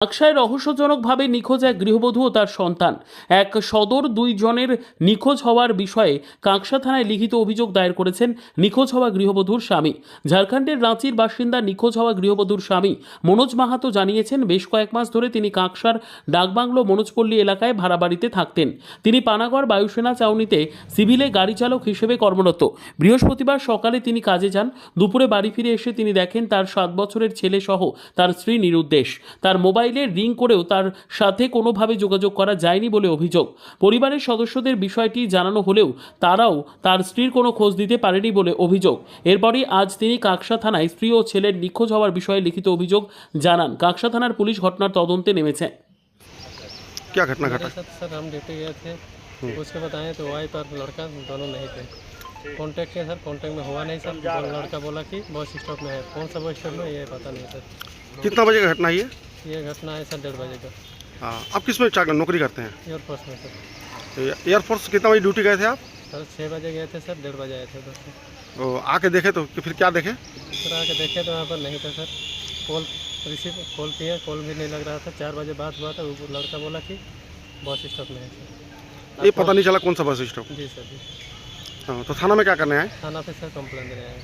আকশায় রহস্যজনকভাবে নিখোঁজ এক গৃহবধূ ও তার সন্তান। এক সদর দুইজনের নিখোঁজ হওয়ার বিষয়ে কাঁকসা থানায় লিখিত অভিযোগ দায়ের করেছেন নিখোঁজ হওয়া গৃহবধূর স্বামী। ঝাড়খণ্ডের রাঁচির বাসিন্দা নিখোঁজ হওয়া গৃহবধূর স্বামী মনোজ মাহাতো জানিয়েছেন, বেশ কয়েক মাস ধরে তিনি কাঁকসার ডাকবাংলো মনোজপল্লী এলাকায় ভাড়া বাড়িতে থাকতেন। তিনি পানাগড় বায়ুসেনা চাউনিতে সিভিলে গাড়ি চালক হিসেবে কর্মরত। বৃহস্পতিবার সকালে তিনি কাজে যান। দুপুরে বাড়ি ফিরে এসে তিনি দেখেন, তার সাত বছরের ছেলে সহ তার স্ত্রী নিরুদ্দেশ। তার মোবাইলে রিং করেও তার সাথে কোনোভাবে যোগাযোগ করা যায়নি বলে অভিযোগ পরিবারের সদস্যদের বিষয়টি জানানো হলেও তারাও তার স্ত্রীর কোনো খোঁজ দিতে পারেনি বলে অভিযোগ এরপরই আজ তিনি কাকসা থানায় স্ত্রী ও ছেলের নিখোঁজ হওয়ার বিষয়ে লিখিত অভিযোগ জানান কাকসা থানার পুলিশ ঘটনার তদন্তে নেমেছে क्या घटना घटा मेरे साथ सर हम ड्यूटी गए थे उसके बताएं तो वाई पर लड़का दोनों नहीं थे कांटेक्ट किया सर कांटेक्ट में हुआ नहीं सर वो लड़का बोला कि बस स्टॉप में है कौन सा बस स्टॉप में ये पता नहीं सर कितना बजे का घटना है ये ये घटना है सर डेढ़ बजे का। हाँ आप किसमें चा- नौकरी करते हैं? एयरफोर्स में सर। एयरफोर्स कितना बजे ड्यूटी गए थे आप? सर छः बजे गए थे सर डेढ़ बजे आए थे उधर से तो आके देखे तो फिर क्या देखे? फिर आके देखे तो वहाँ पर नहीं था सर। कॉल रिसीव कॉल किया कॉल भी नहीं लग रहा था। चार बजे बात हुआ था वो लड़का बोला कि बस स्टॉप में है सर। ये पता नहीं चला कौन सा बस स्टॉप। जी सर जी। हाँ, तो थाना में क्या करने आए? थाना पे सर कंप्लेन देने आए।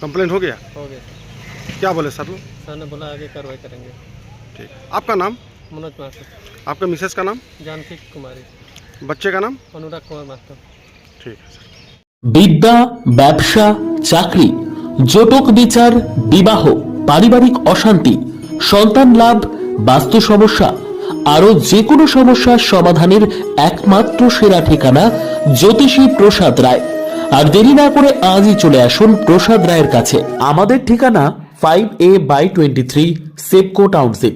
कंप्लेंट हो गया? हो गया सर। क्या बोले सर? लोग सर ने बोला आगे कार्रवाई करेंगे। ठीक आपका नाम मनोज माथुर आपके मिसेस का नाम जानकी कुमारी बच्चे का नाम अनुराग कुमार माथुर ठीक है सर বিদ্যা ব্যবসা চাকরি জটক বিচার বিবাহ পারিবারিক অশান্তি সন্তান লাভ বাস্তু সমস্যা আরও যে কোনো সমস্যার সমাধানের একমাত্র সেরা ঠিকানা জ্যোতিষী প্রসাদ রায় আর দেরি না করে আজই চলে আসুন প্রসাদ রায়ের কাছে আমাদের ঠিকানা five A by twenty three SEPCO township